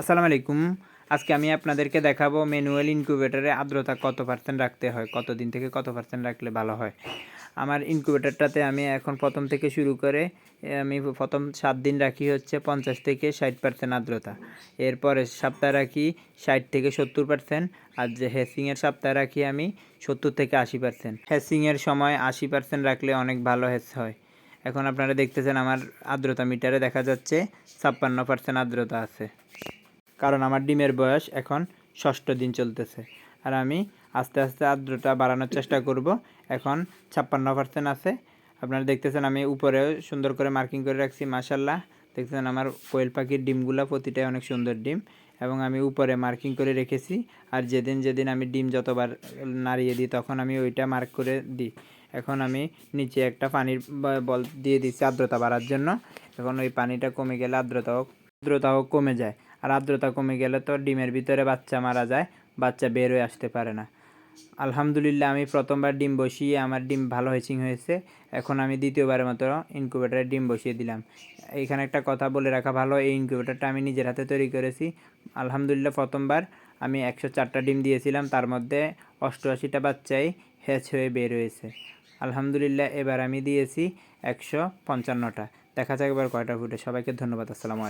আসসালামু আলাইকুম। আজকে আমি আপনাদেরকে দেখাবো ম্যানুয়াল ইনকিউবেটরে আর্দ্রতা কত পার্সেন্ট রাখতে হয় কত দিন থেকে কত পার্সেন্ট রাখলে ভালো হয়। আমার ইনকিউবেটরটাতে আমি এখন প্রথম থেকে শুরু করে, আমি প্রথম সাত দিন রাখি হচ্ছে পঞ্চাশ থেকে ষাট পার্সেন্ট আর্দ্রতা। এরপরে সপ্তাহ রাখি ষাট থেকে সত্তর পার্সেন্ট আর যে হ্যাসিংয়ের সপ্তাহ রাখি আমি সত্তর থেকে আশি পার্সেন্ট হ্যাসিংয়ের সময় আশি পার্সেন্ট রাখলে অনেক ভালো হ্যাস হয়। এখন আপনারা দেখতেছেন আমার আর্দ্রতা মিটারে দেখা যাচ্ছে ছাপ্পান্ন পার্সেন্ট আর্দ্রতা আছে। কারণ আমার ডিমের বয়স এখন ষষ্ঠ দিন চলতেছে। আর আমি আস্তে আস্তে আর্দ্রতা বাড়ানোর চেষ্টা করব। এখন ছাপ্পান্ন পার্সেন্ট আছে। আপনারা দেখতেছেন আমি উপরেও সুন্দর করে মার্কিং করে রাখছি মাশাল্লাহ দেখতেছেন আমার কোয়েল পাখির ডিমগুলো প্রতিটাই অনেক সুন্দর ডিম এবং আমি উপরে মার্কিং করে রেখেছি। আর যেদিন যেদিন আমি ডিম যতবার নাড়িয়ে দিই, তখন আমি ওইটা মার্ক করে দিই। এখন আমি নিচে একটা পানির বল দিয়ে দিচ্ছি আর্দ্রতা বাড়ার জন্য। এখন ওই পানিটা কমে গেলে আর্দ্রতাও আর্দ্রতাও কমে যায়। আর আর্দ্রতা কমে গেলে তো ডিমের ভিতরে বাচ্চা মারা যায়, বাচ্চা বের হয়ে আসতে পারে না। আলহামদুলিল্লাহ, আমি প্রথমবার ডিম বসিয়ে আমার ডিম ভালো হেচিং হয়েছে। এখন আমি দ্বিতীয়বারের মতো ইনকিউবেটারে ডিম বসিয়ে দিলাম। এখানে একটা কথা বলে রাখা ভালো, এই ইনকিউবেটারটা আমি নিজের হাতে তৈরি করেছি। আলহামদুলিল্লাহ, প্রথমবার আমি একশো চারটা ডিম দিয়েছিলাম, তার মধ্যে অষ্টআশিটা বাচ্চাই হ্যাচ হয়ে বের হয়েছে। আলহামদুলিল্লাহ, এবার আমি দিয়েছি একশো পঞ্চান্নটা। দেখা যাক এবার কয়টা ফুটে। সবাইকে ধন্যবাদ, আসসালামু আলাইকুম।